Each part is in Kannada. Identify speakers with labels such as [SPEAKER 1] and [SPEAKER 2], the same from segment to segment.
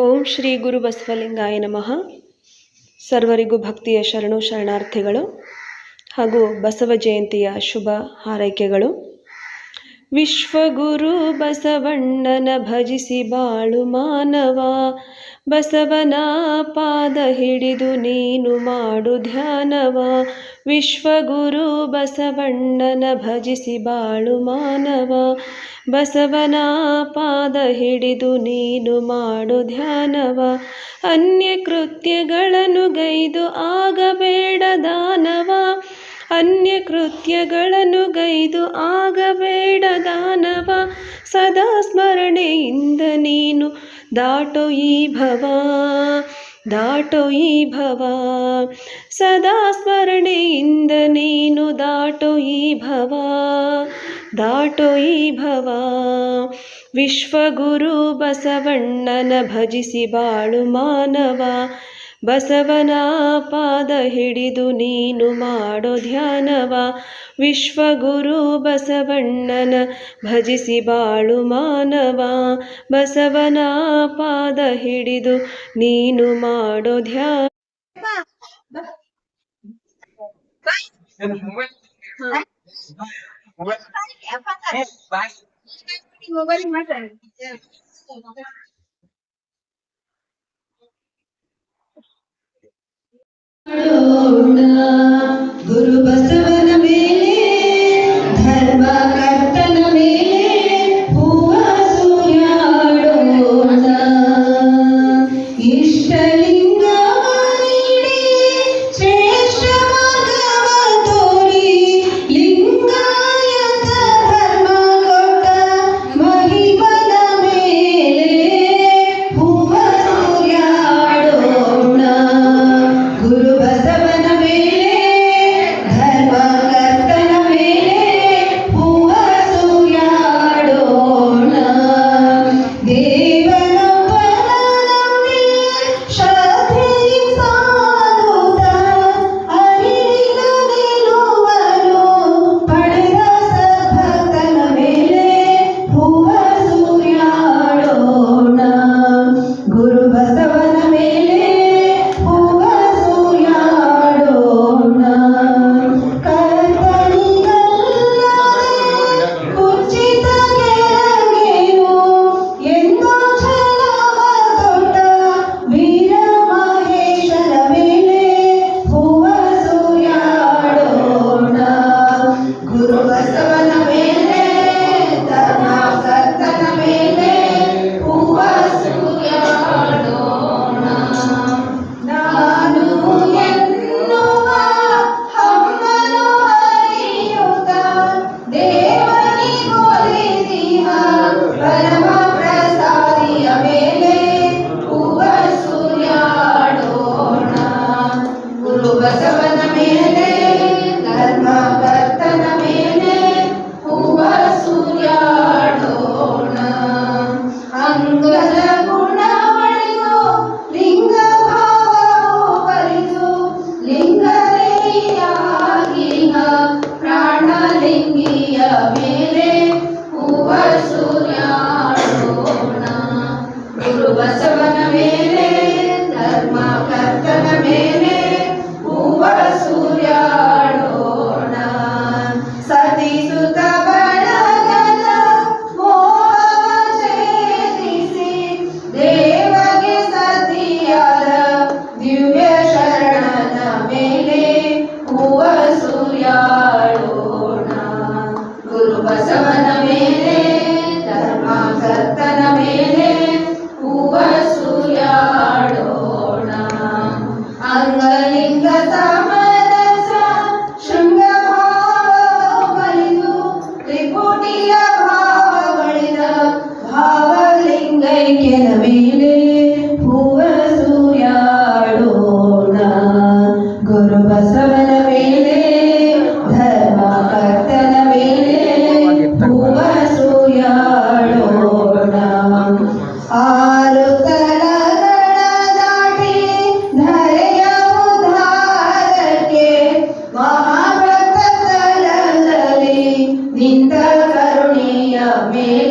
[SPEAKER 1] ಓಂ ಶ್ರೀ ಗುರು ಬಸವಲಿಂಗಾಯ ನಮಃ. ಸರ್ವರಿಗೂ ಭಕ್ತಿಯ ಶರಣು ಶರಣಾರ್ಥಿಗಳು ಹಾಗೂ ಬಸವ ಜಯಂತಿಯ ಶುಭ ಹಾರೈಕೆಗಳು. ವಿಶ್ವಗುರು ಬಸವಣ್ಣನ ಭಜಿಸಿ ಬಾಳು ಮಾನವ. ಬಸವನ ಪಾದ ಹಿಡಿದು ನೀನು ಮಾಡು ಧ್ಯಾನವ. ವಿಶ್ವಗುರು ಬಸವಣ್ಣನ ಭಜಿಸಿ ಬಾಳು ಮಾನವ. ಬಸವನ ಪಾದ ಹಿಡಿದು ನೀನು ಮಾಡು ಧ್ಯಾನವ. ಅನ್ಯ ಕೃತ್ಯಗಳನ್ನು ಗೈದು ಆಗಬೇಡ ದಾನವ. ಅನ್ಯ ಕೃತ್ಯಗಳನ್ನು ಗೈದು ಆಗಬೇಡ ದಾನವ, ಸದಾ ಸ್ಮರಣೆಯಿಂದ ನೀನು ದಾಟೋ ಈ ಭವ, ದಾಟೋ ಈ ಭವ. ಸದಾ ಸ್ಮರಣೆಯಿಂದ ನೀನು ದಾಟೋ ಈ ಭವ, ದಾಟೋ ಈ ಭವ. ವಿಶ್ವಗುರು ಬಸವಣ್ಣನ ಭಜಿಸಿ ಬಾಳು ಮಾನವ ಬಸವನ ಪಾದ ಹಿಡಿದು ನೀನು ಮಾಡೋ ಧ್ಯಾನವ? ವಿಶ್ವಗುರು ಬಸವಣ್ಣನ ಭಜಿಸಿ ಬಾಳು ಮಾನವ? ಬಸವನ ಪಾದ ಹಿಡಿದು ನೀನು ಮಾಡೋ ಧ್ಯಾನ
[SPEAKER 2] ಮೊಬೈಲ್
[SPEAKER 3] ಗುರು ಬಸವನ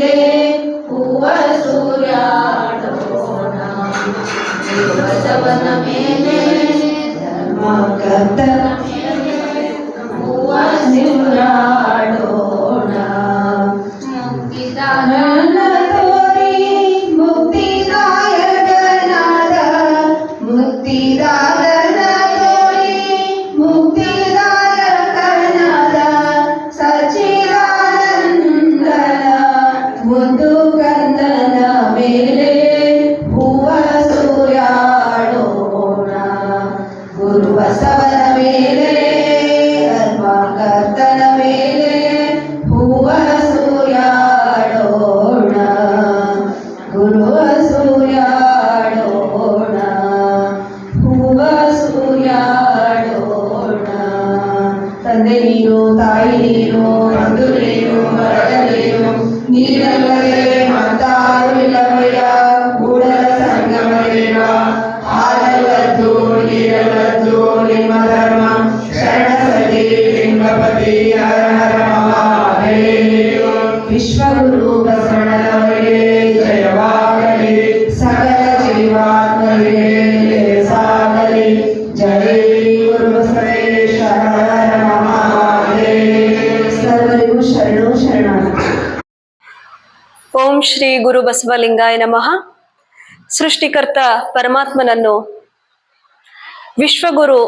[SPEAKER 3] ಮೇಲೆ ಹೂವ ಸೂರ್ಯಾಡೋಣ ಮೇಲೆ ಹೂವ ಸಿಂಗಾಡೋಣ cuando
[SPEAKER 1] ಓಂ ಶ್ರೀ ಗುರು ಬಸವಲಿಂಗಾಯ ನಮಃ. ಸೃಷ್ಟಿಕರ್ತ ಪರಮಾತ್ಮನನ್ನು ವಿಶ್ವಗುರು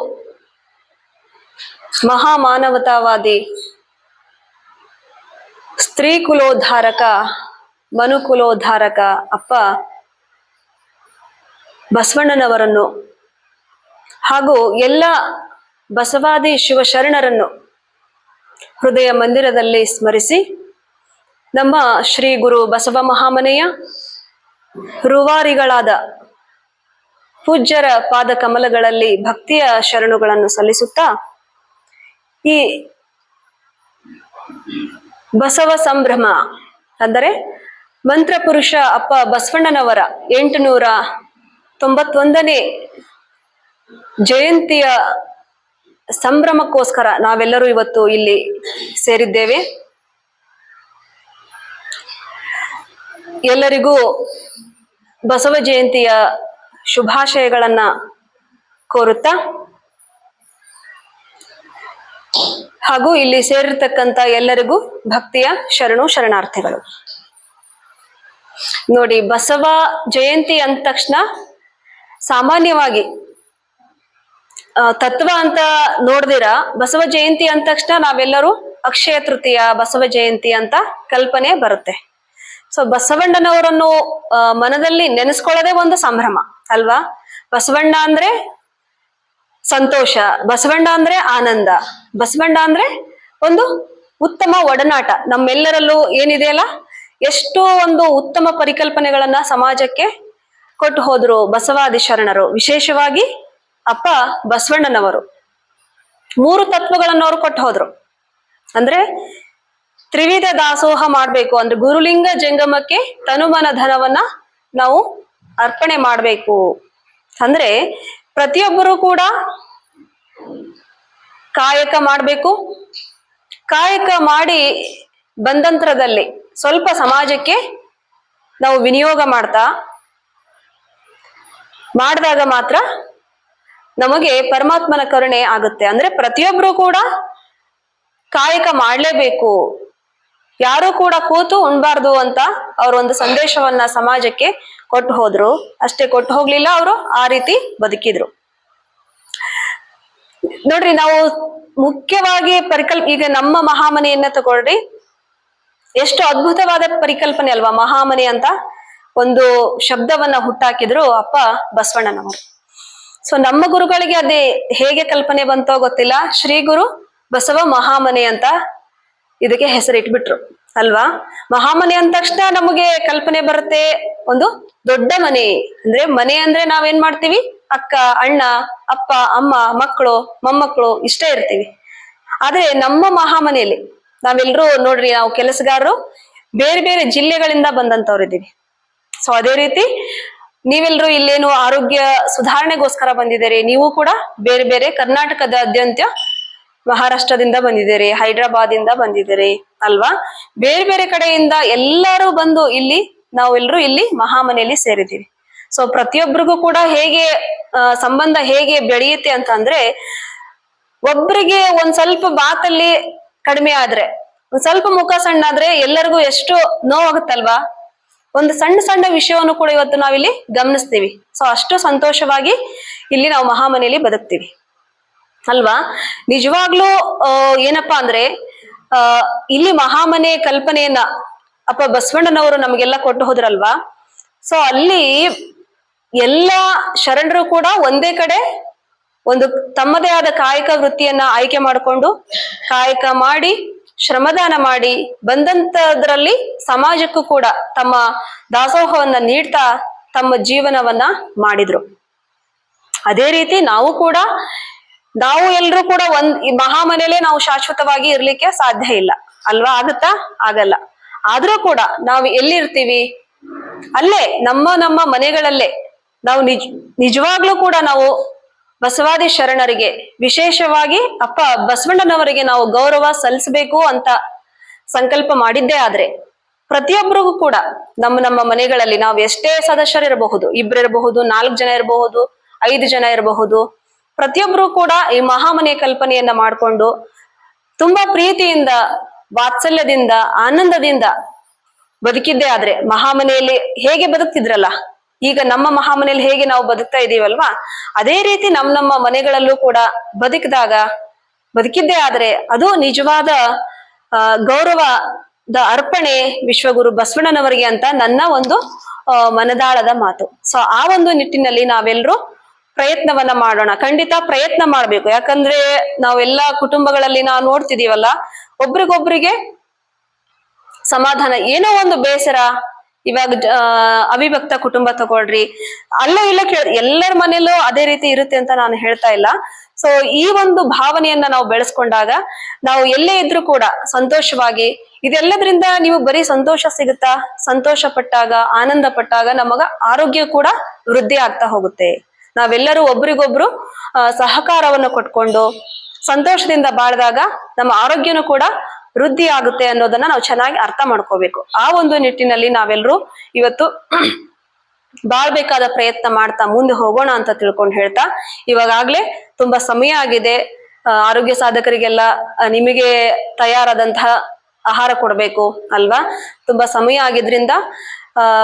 [SPEAKER 1] ಮಹಾಮಾನವತಾವಾದಿ ಸ್ತ್ರೀ ಕುಲೋದ್ಧಾರಕ ಮನುಕುಲೋದ್ಧಾರಕ ಅಪ್ಪ ಬಸವಣ್ಣನವರನ್ನು ಹಾಗೂ ಎಲ್ಲ ಬಸವಾದಿ ಶಿವಶರಣರನ್ನು ಹೃದಯ ಮಂದಿರದಲ್ಲಿ ಸ್ಮರಿಸಿ ನಮ್ಮ ಶ್ರೀ ಗುರು ಬಸವ ಮಹಾಮನೆಯ ರೂವಾರಿಗಳಾದ ಪೂಜ್ಯರ ಪಾದ ಕಮಲಗಳಲ್ಲಿ ಭಕ್ತಿಯ ಶರಣುಗಳನ್ನು ಸಲ್ಲಿಸುತ್ತಾ ಈ ಬಸವ ಸಂಭ್ರಮ ಅಂದರೆ ಮಂತ್ರಪುರುಷ ಅಪ್ಪ ಬಸವಣ್ಣನವರ ಎಂಟುನೂರ ತೊಂಬತ್ತೊಂದನೇ ಜಯಂತಿಯ ಸಂಭ್ರಮಕ್ಕೋಸ್ಕರ ನಾವೆಲ್ಲರೂ ಇವತ್ತು ಇಲ್ಲಿ ಸೇರಿದ್ದೇವೆ. ಎಲ್ಲರಿಗೂ ಬಸವ ಜಯಂತಿಯ ಶುಭಾಶಯಗಳನ್ನ ಕೋರುತ್ತಾ, ಹಾಗೂ ಇಲ್ಲಿ ಸೇರಿರ್ತಕ್ಕಂತ ಎಲ್ಲರಿಗೂ ಭಕ್ತಿಯ ಶರಣು ಶರಣಾರ್ಥಿಗಳು. ನೋಡಿ, ಬಸವ ಜಯಂತಿ ಅಂದ ತಕ್ಷಣ ಸಾಮಾನ್ಯವಾಗಿ ತತ್ವ ಅಂತ ನೋಡ್ದಿರ, ಬಸವ ಜಯಂತಿ ಅಂದ ತಕ್ಷಣ ನಾವೆಲ್ಲರೂ ಅಕ್ಷಯ ತೃತೀಯ ಬಸವ ಜಯಂತಿ ಅಂತ ಕಲ್ಪನೆ ಬರುತ್ತೆ. ಸೊ ಬಸವಣ್ಣನವರನ್ನು ಮನದಲ್ಲಿ ನೆನೆಸ್ಕೊಳ್ಳೋದೇ ಒಂದು ಸಂಭ್ರಮ, ಅಲ್ವಾ? ಬಸವಣ್ಣ ಅಂದ್ರೆ ಸಂತೋಷ, ಬಸವಣ್ಣ ಅಂದ್ರೆ ಆನಂದ, ಬಸವಣ್ಣ ಅಂದ್ರೆ ಒಂದು ಉತ್ತಮ ಒಡನಾಟ. ನಮ್ಮೆಲ್ಲರಲ್ಲೂ ಏನಿದೆಯಲ್ಲ? ಎಷ್ಟು ಒಂದು ಉತ್ತಮ ಪರಿಕಲ್ಪನೆಗಳನ್ನ ಸಮಾಜಕ್ಕೆ ಕೊಟ್ಟು ಹೋದ್ರು ಬಸವಾದಿ ಶರಣರು ವಿಶೇಷವಾಗಿ ಅಪ್ಪ ಬಸವಣ್ಣನವರು. ಮೂರು ತತ್ವಗಳನ್ನು ಅವರು ಕೊಟ್ಟು ಹೋದ್ರು. ಅಂದ್ರೆ ತ್ರಿವಿಧ ದಾಸೋಹ ಮಾಡ್ಬೇಕು. ಅಂದ್ರೆ ಗುರುಲಿಂಗ ಜಂಗಮಕ್ಕೆ ತನುಮನ ಧನವನ್ನ ನಾವು ಅರ್ಪಣೆ ಮಾಡ್ಬೇಕು. ಅಂದ್ರೆ ಪ್ರತಿಯೊಬ್ಬರು ಕೂಡ ಕಾಯಕ ಮಾಡಬೇಕು. ಕಾಯಕ ಮಾಡಿ ಬಂದಂತರದಲ್ಲಿ ಸ್ವಲ್ಪ ಸಮಾಜಕ್ಕೆ ನಾವು ವಿನಿಯೋಗ ಮಾಡ್ತಾ ಮಾಡಿದಾಗ ಮಾತ್ರ ನಮಗೆ ಪರಮಾತ್ಮನ ಕರುಣೆ ಆಗುತ್ತೆ. ಅಂದ್ರೆ ಪ್ರತಿಯೊಬ್ರು ಕೂಡ ಕಾಯಕ ಮಾಡ್ಲೇಬೇಕು. ಯಾರು ಕೂಡ ಕೂತು ಉಣ್ಬಾರ್ದು ಅಂತ ಅವ್ರ ಒಂದು ಸಂದೇಶವನ್ನ ಸಮಾಜಕ್ಕೆ ಕೊಟ್ಟು ಹೋದ್ರು. ಅಷ್ಟೇ ಕೊಟ್ಟು ಹೋಗ್ಲಿಲ್ಲ ಅವರು, ಆ ರೀತಿ ಬದುಕಿದ್ರು. ನೋಡ್ರಿ, ನಾವು ಮುಖ್ಯವಾಗಿ ಪರಿಕಲ್ಪ ಈಗ ನಮ್ಮ ಮಹಾಮನೆಯನ್ನ ತಗೊಳ್ರಿ. ಎಷ್ಟು ಅದ್ಭುತವಾದ ಪರಿಕಲ್ಪನೆ ಅಲ್ವಾ, ಮಹಾಮನೆ ಅಂತ ಒಂದು ಶಬ್ದವನ್ನ ಹುಟ್ಟಾಕಿದ್ರು ಅಪ್ಪ ಬಸವಣ್ಣನವರು. ಸೊ, ನಮ್ಮ ಗುರುಗಳಿಗೆ ಅದೇ ಹೇಗೆ ಕಲ್ಪನೆ ಬಂತೋ ಗೊತ್ತಿಲ್ಲ. ಶ್ರೀ ಗುರು ಬಸವ ಮಹಾಮನೆ ಅಂತ ಇದಕ್ಕೆ ಹೆಸರಿಟ್ಬಿಟ್ರು ಅಲ್ವಾ? ಮಹಾಮನೆ ಅಂದ ತಕ್ಷಣ ನಮಗೆ ಕಲ್ಪನೆ ಬರುತ್ತೆ, ಒಂದು ದೊಡ್ಡ ಮನೆ. ಅಂದ್ರೆ ಮನೆ ಅಂದ್ರೆ ನಾವೇನ್ ಮಾಡ್ತೀವಿ? ಅಕ್ಕ, ಅಣ್ಣ, ಅಪ್ಪ, ಅಮ್ಮ, ಮಕ್ಕಳು, ಮೊಮ್ಮಕ್ಕಳು, ಇಷ್ಟೇ ಇರ್ತೀವಿ. ಆದ್ರೆ ನಮ್ಮ ಮಹಾಮನೆಯಲ್ಲಿ ನಾವೆಲ್ಲರೂ ನೋಡ್ರಿ, ನಾವು ಕೆಲಸಗಾರರು, ಬೇರೆ ಬೇರೆ ಜಿಲ್ಲೆಗಳಿಂದ ಬಂದಂತವ್ರು ಇದ್ದೀವಿ. ಸೊ ಅದೇ ರೀತಿ ನೀವೆಲ್ಲರೂ ಇಲ್ಲೇನು ಆರೋಗ್ಯ ಸುಧಾರಣೆಗೋಸ್ಕರ ಬಂದಿದ್ದೀರಿ, ನೀವು ಕೂಡ ಬೇರೆ ಬೇರೆ ಕರ್ನಾಟಕದಾದ್ಯಂತ ಮಹಾರಾಷ್ಟ್ರದಿಂದ ಬಂದಿದ್ದೀರಿ ಹೈದ್ರಾಬಾದ್ ಇಂದ ಬಂದಿದ್ದೀರಿ ಅಲ್ವಾ? ಬೇರೆ ಬೇರೆ ಕಡೆಯಿಂದ ಎಲ್ಲರೂ ಬಂದು ಇಲ್ಲಿ ನಾವೆಲ್ಲರೂ ಇಲ್ಲಿ ಮಹಾಮನೆಯಲ್ಲಿ ಸೇರಿದ್ದೀವಿ. ಸೊ ಪ್ರತಿಯೊಬ್ಬರಿಗೂ ಕೂಡ ಹೇಗೆ ಸಂಬಂಧ ಹೇಗೆ ಬೆಳೆಯುತ್ತೆ ಅಂತ ಅಂದ್ರೆ, ಒಬ್ರಿಗೆ ಒಂದ್ ಸ್ವಲ್ಪ ಮಾತಲ್ಲಿ ಕಡಿಮೆ ಆದ್ರೆ, ಒಂದ್ ಸ್ವಲ್ಪ ಮುಖ ಸಣ್ಣ ಆದ್ರೆ ಎಲ್ಲರಿಗೂ ಎಷ್ಟು ನೋವಾಗುತ್ತಲ್ವಾ? ಒಂದು ಸಣ್ಣ ಸಣ್ಣ ವಿಷಯವನ್ನು ಕೂಡ ಇವತ್ತು ನಾವಿಲ್ಲಿ ಗಮನಿಸ್ತೀವಿ. ಸೊ ಅಷ್ಟು ಸಂತೋಷವಾಗಿ ಇಲ್ಲಿ ನಾವು ಮಹಾಮನೆಯಲ್ಲಿ ಬದುಕ್ತೀವಿ. ಅಲ್ವಾ? ನಿಜವಾಗ್ಲೂ ಏನಪ್ಪಾ ಅಂದ್ರೆ, ಆ, ಇಲ್ಲಿ ಮಹಾಮನೆ ಕಲ್ಪನೆಯನ್ನ ಅಪ್ಪ ಬಸವಣ್ಣನವರು ನಮಗೆಲ್ಲ ಕೊಟ್ಟು ಹೋದ್ರಲ್ವಾ? ಸೊ ಅಲ್ಲಿ ಎಲ್ಲ ಶರಣರು ಕೂಡ ಒಂದೇ ಕಡೆ ಒಂದು ತಮ್ಮದೇ ಆದ ಕಾಯಕ ವೃತ್ತಿಯನ್ನ ಆಯ್ಕೆ ಮಾಡಿಕೊಂಡು ಕಾಯಕ ಮಾಡಿ, ಶ್ರಮದಾನ ಮಾಡಿ ಬಂದಂತದ್ರಲ್ಲಿ ಸಮಾಜಕ್ಕೂ ಕೂಡ ತಮ್ಮ ದಾಸೋಹವನ್ನ ನೀಡ್ತಾ ತಮ್ಮ ಜೀವನವನ್ನ ಮಾಡಿದ್ರು. ಅದೇ ರೀತಿ ನಾವು ಕೂಡ ನಾವು ಎಲ್ರೂ ಕೂಡ ಒಂದ್ ಈ ಮಹಾಮನೆಯಲ್ಲೇ ನಾವು ಶಾಶ್ವತವಾಗಿ ಇರ್ಲಿಕ್ಕೆ ಸಾಧ್ಯ ಇಲ್ಲ. ಅಲ್ವಾ? ಆಗುತ್ತಾ? ಆಗಲ್ಲ. ಆದ್ರೂ ಕೂಡ ನಾವು ಎಲ್ಲಿರ್ತೀವಿ? ಅಲ್ಲೇ, ನಮ್ಮ ನಮ್ಮ ಮನೆಗಳಲ್ಲೇ. ನಾವು ನಿಜ್, ನಿಜವಾಗ್ಲೂ ಕೂಡ ನಾವು ಬಸವಾದಿ ಶರಣರಿಗೆ, ವಿಶೇಷವಾಗಿ ಅಪ್ಪ ಬಸವಣ್ಣನವರಿಗೆ ನಾವು ಗೌರವ ಸಲ್ಲಿಸಬೇಕು ಅಂತ ಸಂಕಲ್ಪ ಮಾಡಿದ್ದೇ ಆದ್ರೆ ಪ್ರತಿಯೊಬ್ಬರಿಗೂ ಕೂಡ ನಮ್ಮ ನಮ್ಮ ಮನೆಗಳಲ್ಲಿ ನಾವು ಎಷ್ಟೇ ಸದಸ್ಯರಿರಬಹುದು, ಇಬ್ರಿರಬಹುದು, ನಾಲ್ಕು ಜನ ಇರಬಹುದು, ಐದು ಜನ ಇರಬಹುದು ಪ್ರತಿಯೊಬ್ಬರು ಕೂಡ ಈ ಮಹಾಮನೆಯ ಕಲ್ಪನೆಯನ್ನ ಮಾಡಿಕೊಂಡು ತುಂಬಾ ಪ್ರೀತಿಯಿಂದ, ವಾತ್ಸಲ್ಯದಿಂದ, ಆನಂದದಿಂದ ಬದುಕಿದ್ದೇ ಆದ್ರೆ ಮಹಾಮನೆಯಲ್ಲಿ ಹೇಗೆ ಬದುಕ್ತಿದ್ರಲ್ಲ? ಈಗ ನಮ್ಮ ಮಹಾಮನೆಯಲ್ಲಿ ಹೇಗೆ ನಾವು ಬದುಕ್ತಾ ಇದೀವಲ್ವಾ ಅದೇ ರೀತಿ ನಮ್ಮ ನಮ್ಮ ಮನೆಗಳಲ್ಲೂ ಕೂಡ ಬದುಕಿದಾಗ, ಬದುಕಿದ್ದೇ ಆದ್ರೆ ಅದು ನಿಜವಾದ ಗೌರವದ ಅರ್ಪಣೆ ವಿಶ್ವಗುರು ಬಸವಣ್ಣನವರಿಗೆ ಅಂತ ನನ್ನ ಒಂದು ಮನದಾಳದ ಮಾತು. ಸೊ ಆ ಒಂದು ನಿಟ್ಟಿನಲ್ಲಿ ನಾವೆಲ್ಲರೂ ಪ್ರಯತ್ನವನ್ನ ಮಾಡೋಣ. ಖಂಡಿತ ಪ್ರಯತ್ನ ಮಾಡ್ಬೇಕು. ಯಾಕಂದ್ರೆ ನಾವೆಲ್ಲ ಕುಟುಂಬಗಳಲ್ಲಿ ನಾವು ನೋಡ್ತಿದೀವಲ್ಲ, ಒಬ್ರಿಗೊಬ್ರಿಗೆ ಸಮಾಧಾನ. ಏನೋ ಒಂದು ಬೇಸರ. ಇವಾಗ ಅವಿಭಕ್ತ ಕುಟುಂಬ ತಗೊಳ್ರಿ. ಅಲ್ಲ ಇಲ್ಲ ಕೇಳ, ಎಲ್ಲರ ಮನೇಲೂ ಅದೇ ರೀತಿ ಇರುತ್ತೆ ಅಂತ ನಾನು ಹೇಳ್ತಾ ಇಲ್ಲ. ಸೊ ಈ ಒಂದು ಭಾವನೆಯನ್ನ ನಾವು ಬೆಳೆಸ್ಕೊಂಡಾಗ ನಾವು ಎಲ್ಲೇ ಇದ್ರೂ ಕೂಡ ಸಂತೋಷವಾಗಿ, ಇದೆಲ್ಲದ್ರಿಂದ ನೀವು ಬರೀ ಸಂತೋಷ ಸಿಗುತ್ತಾ? ಸಂತೋಷ ಪಟ್ಟಾಗ ಆನಂದ ಪಟ್ಟಾಗ ನಮಗ ಆರೋಗ್ಯ ಕೂಡ ವೃದ್ಧಿ ಆಗ್ತಾ ಹೋಗುತ್ತೆ. ನಾವೆಲ್ಲರೂ ಒಬ್ರಿಗೊಬ್ರು ಸಹಕಾರವನ್ನ ಕೊಟ್ಕೊಂಡು, ಸಂತೋಷದಿಂದ ಬಾಳಿದಾಗ ನಮ್ಮ ಆರೋಗ್ಯನೂ ಕೂಡ ವೃದ್ಧಿ ಆಗುತ್ತೆ ಅನ್ನೋದನ್ನ ನಾವು ಚೆನ್ನಾಗಿ ಅರ್ಥ ಮಾಡ್ಕೋಬೇಕು. ಆ ಒಂದು ನಿಟ್ಟಿನಲ್ಲಿ ನಾವೆಲ್ಲರೂ ಇವತ್ತು ಬಾಳ್ಬೇಕಾದ ಪ್ರಯತ್ನ ಮಾಡ್ತಾ ಮುಂದೆ ಹೋಗೋಣ ಅಂತ ತಿಳ್ಕೊಂಡು ಹೇಳ್ತಾ, ಇವಾಗಾಗ್ಲೇ ತುಂಬಾ ಸಮಯ ಆಗಿದೆ. ಆರೋಗ್ಯ ಸಾಧಕರಿಗೆಲ್ಲ ನಿಮಗೆ ತಯಾರಾದಂತಹ ಆಹಾರ ಕೊಡಬೇಕು ಅಲ್ವಾ? ತುಂಬಾ ಸಮಯ ಆಗಿದ್ರಿಂದ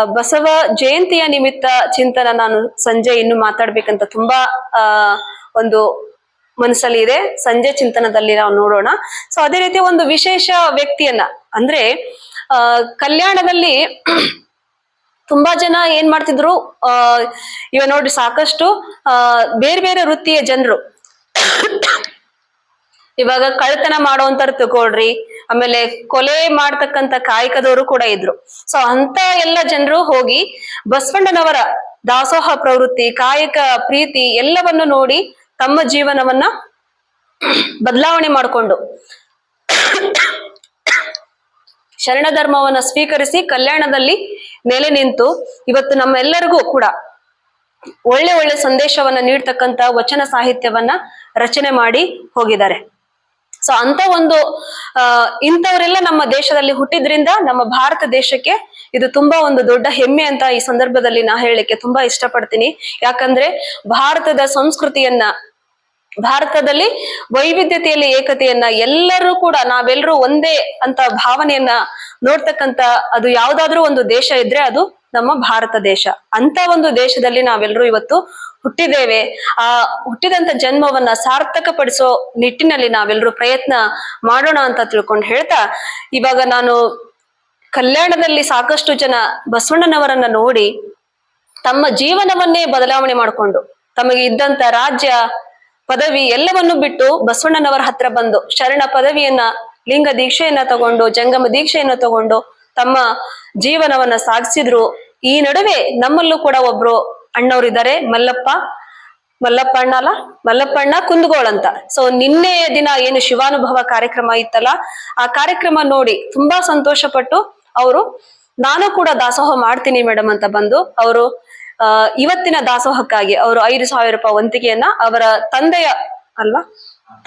[SPEAKER 1] ಬಸವ ಜಯಂತಿಯ ನಿಮಿತ್ತ ಚಿಂತನ ನಾನು ಸಂಜೆ ಇನ್ನು ಮಾತಾಡ್ಬೇಕಂತ ತುಂಬಾ, ಆ, ಒಂದು ಮನಸ್ಸಲ್ಲಿ ಇದೆ. ಸಂಜೆ ಚಿಂತನದಲ್ಲಿ ನಾವು ನೋಡೋಣ. ಸೊ ಅದೇ ರೀತಿ ಒಂದು ವಿಶೇಷ ವ್ಯಕ್ತಿಯನ್ನ, ಅಂದ್ರೆ, ಆ, ಕಲ್ಯಾಣದಲ್ಲಿ ತುಂಬಾ ಜನ ಏನ್ ಮಾಡ್ತಿದ್ರು, ಆ, ಇವ ನೋಡಿ ಸಾಕಷ್ಟು ಬೇರೆ ಬೇರೆ ವೃತ್ತಿಯ ಜನರು ಇವಾಗ ಕಳ್ತನ ಮಾಡೋಂತಾರ ತಗೊಳ್ರಿ ಆಮೇಲೆ ಕೊಲೆ ಮಾಡ್ತಕ್ಕಂತ ಕಾಯಕದವರು ಕೂಡ ಇದ್ರು. ಸೊ ಅಂತ ಎಲ್ಲ ಜನರು ಹೋಗಿ ಬಸವಣ್ಣನವರ ದಾಸೋಹ ಪ್ರವೃತ್ತಿ, ಕಾಯಕ ಪ್ರೀತಿ ಎಲ್ಲವನ್ನು ನೋಡಿ ತಮ್ಮ ಜೀವನವನ್ನ ಬದಲಾವಣೆ ಮಾಡಿಕೊಂಡು ಶರಣ ಧರ್ಮವನ್ನ ಸ್ವೀಕರಿಸಿ ಕಲ್ಯಾಣದಲ್ಲಿ ನೆಲೆ ನಿಂತು ಇವತ್ತು ನಮ್ಮೆಲ್ಲರಿಗೂ ಕೂಡ ಒಳ್ಳೆ ಒಳ್ಳೆ ಸಂದೇಶವನ್ನ ನೀಡ್ತಕ್ಕಂತ ವಚನ ಸಾಹಿತ್ಯವನ್ನ ರಚನೆ ಮಾಡಿ ಹೋಗಿದ್ದಾರೆ. ಸೊ ಅಂತ ಒಂದು ಅಹ್ ಇಂಥವರೆಲ್ಲ ನಮ್ಮ ದೇಶದಲ್ಲಿ ಹುಟ್ಟಿದ್ರಿಂದ ನಮ್ಮ ಭಾರತ ದೇಶಕ್ಕೆ ಇದು ತುಂಬಾ ಒಂದು ದೊಡ್ಡ ಹೆಮ್ಮೆ ಅಂತ ಈ ಸಂದರ್ಭದಲ್ಲಿ ನಾ ಹೇಳಲಿಕ್ಕೆ ತುಂಬಾ ಇಷ್ಟಪಡ್ತೀನಿ. ಯಾಕಂದ್ರೆ ಭಾರತದ ಸಂಸ್ಕೃತಿಯನ್ನ, ಭಾರತದಲ್ಲಿ ವೈವಿಧ್ಯತೆಯಲ್ಲಿ ಏಕತೆಯನ್ನ ಎಲ್ಲರೂ ಕೂಡ ನಾವೆಲ್ಲರೂ ಒಂದೇ ಅಂತ ಭಾವನೆಯನ್ನ ನೋಡ್ತಕ್ಕಂತ ಅದು ಯಾವ್ದಾದ್ರೂ ಒಂದು ದೇಶ ಇದ್ರೆ ಅದು ನಮ್ಮ ಭಾರತ ದೇಶ. ಅಂತ ಒಂದು ದೇಶದಲ್ಲಿ ನಾವೆಲ್ಲರೂ ಇವತ್ತು ಹುಟ್ಟಿದ್ದೇವೆ. ಆ ಹುಟ್ಟಿದಂತ ಜನ್ಮವನ್ನ ಸಾರ್ಥಕ ಪಡಿಸೋ ನಿಟ್ಟಿನಲ್ಲಿ ನಾವೆಲ್ಲರೂ ಪ್ರಯತ್ನ ಮಾಡೋಣ ಅಂತ ತಿಳ್ಕೊಂಡು ಹೇಳ್ತಾ, ಇವಾಗ ನಾನು ಕಲ್ಯಾಣದಲ್ಲಿ ಸಾಕಷ್ಟು ಜನ ಬಸವಣ್ಣನವರನ್ನ ನೋಡಿ ತಮ್ಮ ಜೀವನವನ್ನೇ ಬದಲಾವಣೆ ಮಾಡಿಕೊಂಡು, ತಮಗೆ ಇದ್ದಂತ ರಾಜ್ಯ, ಪದವಿ ಎಲ್ಲವನ್ನು ಬಿಟ್ಟು ಬಸವಣ್ಣನವರ ಹತ್ರ ಬಂದು ಶರಣ ಪದವಿಯನ್ನ, ಲಿಂಗ ದೀಕ್ಷೆಯನ್ನ ತಗೊಂಡು, ಜಂಗಮ ದೀಕ್ಷೆಯನ್ನ ತಗೊಂಡು ತಮ್ಮ ಜೀವನವನ್ನ ಸಾಗಿಸಿದ್ರು. ಈ ನಡುವೆ ನಮ್ಮಲ್ಲೂ ಕೂಡ ಒಬ್ರು ಅಣ್ಣವ್ರಿದ್ದಾರೆ. ಮಲ್ಲಪ್ಪ ಮಲ್ಲಪ್ಪ ಅಣ್ಣ ಅಲ್ಲ? ಮಲ್ಲಪ್ಪಣ್ಣ ಕುಂದಗೋಳ್ ಅಂತ. ಸೊ ನಿನ್ನೆ ದಿನ ಏನು ಶಿವಾನುಭವ ಕಾರ್ಯಕ್ರಮ ಇತ್ತಲ್ಲ, ಆ ಕಾರ್ಯಕ್ರಮ ನೋಡಿ ತುಂಬಾ ಸಂತೋಷ ಪಟ್ಟು ಅವರು, ನಾನು ಕೂಡ ದಾಸೋಹ ಮಾಡ್ತೀನಿ ಮೇಡಮ್ ಅಂತ ಬಂದು ಅವರು ಇವತ್ತಿನ ದಾಸೋಹಕ್ಕಾಗಿ ಅವರು ಐದು ಸಾವಿರ ರೂಪಾಯಿ ವಂತಿಕೆಯನ್ನ ಅವರ ತಂದೆಯ ಅಲ್ವಾ?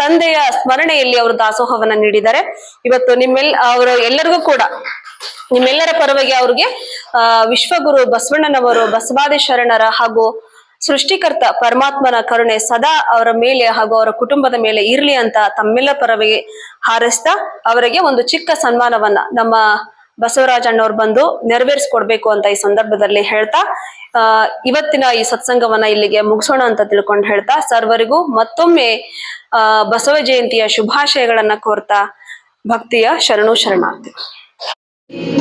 [SPEAKER 1] ತಂದೆಯ ಸ್ಮರಣೆಯಲ್ಲಿ ಅವರು ದಾಸೋಹವನ್ನ ನೀಡಿದ್ದಾರೆ. ಇವತ್ತು ನಿಮ್ಮೆಲ್, ಅವರು ಎಲ್ಲರಿಗೂ ಕೂಡ ನಿಮ್ಮೆಲ್ಲರ ಪರವಾಗಿ ಅವ್ರಿಗೆ, ಆ, ವಿಶ್ವಗುರು ಬಸವಣ್ಣನವರು ಬಸವಾದಿ ಶರಣರ ಹಾಗೂ ಸೃಷ್ಟಿಕರ್ತ ಪರಮಾತ್ಮನ ಕರುಣೆ ಸದಾ ಅವರ ಮೇಲೆ ಹಾಗೂ ಅವರ ಕುಟುಂಬದ ಮೇಲೆ ಇರಲಿ ಅಂತ ತಮ್ಮೆಲ್ಲ ಪರವಾಗಿ ಹಾರೈಸ್ತಾ ಅವರಿಗೆ ಒಂದು ಚಿಕ್ಕ ಸನ್ಮಾನವನ್ನ ನಮ್ಮ ಬಸವರಾಜ್ ಅಣ್ಣವ್ರು ಬಂದು ನೆರವೇರಿಸ್ಕೊಡ್ಬೇಕು ಅಂತ ಈ ಸಂದರ್ಭದಲ್ಲಿ ಹೇಳ್ತಾ ಇವತ್ತಿನ ಈ ಸತ್ಸಂಗವನ್ನ ಇಲ್ಲಿಗೆ ಮುಗಿಸೋಣ ಅಂತ ತಿಳ್ಕೊಂಡು ಹೇಳ್ತಾ, ಸರ್ವರಿಗೂ ಮತ್ತೊಮ್ಮೆ ಬಸವ ಜಯಂತಿಯ ಶುಭಾಶಯಗಳನ್ನ ಕೋರ್ತಾ ಭಕ್ತಿಯ ಶರಣು ಶರಣಾರ್ಥಿ.
[SPEAKER 3] ಶ್ರೀ